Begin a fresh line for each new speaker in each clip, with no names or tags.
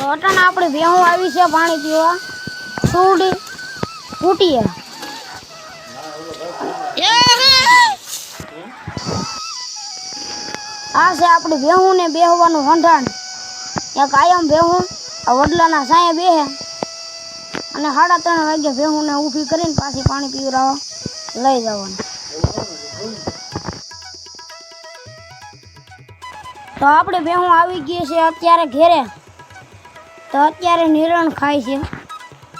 તો અટાણે આપણે ભેહું આવી છે પાણી પીવા સુરડી કૂટીએ આ છે આપણી ભેહું ને બેહવાનું વંઢાણ. ત્યાં કાયમ ભેહું આ વડલાના સાંયે બેહે. અને સાડા ત્રણ વાગે ભેહું ને ઊભી કરીને પાછી પાણી પીવડાવવા લઈ જવાનું. તો આપણે ભેહું આવી ગઈ છે અત્યારે ઘેરે. તો અત્યારે નિરણ ખાય છે.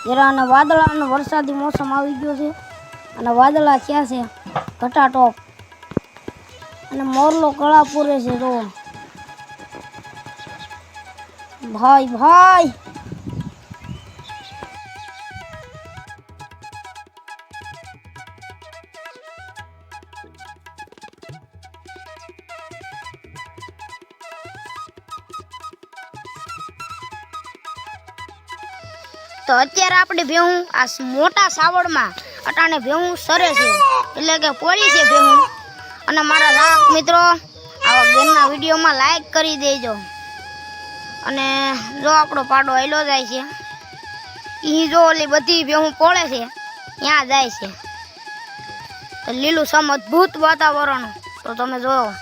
જરા અને વાદળા અને વરસાદી મોસમ આવી ગયો છે. અને વાદળા થયા છે ઘટાટોપ અને મોરલો કળા પૂરે છે જો ભાઈ ભાઈ! તો અત્યારે આપણે ભેહું આ મોટા સાવડમાં અટાણે ભેહું સરે છે. એટલે કે પોળી છે ભેહું. અને મારા ગ્રાહક મિત્રો, આવા ગેમના વિડીયોમાં લાઈક કરી દેજો. અને જો આપણો પાડો આયલો જાય છે એ જો ઓલી બધી ભેહું પોળે છે ત્યાં જાય છે. લીલું સમ અદ્ભુત વાતાવરણ. તો તમે જોયો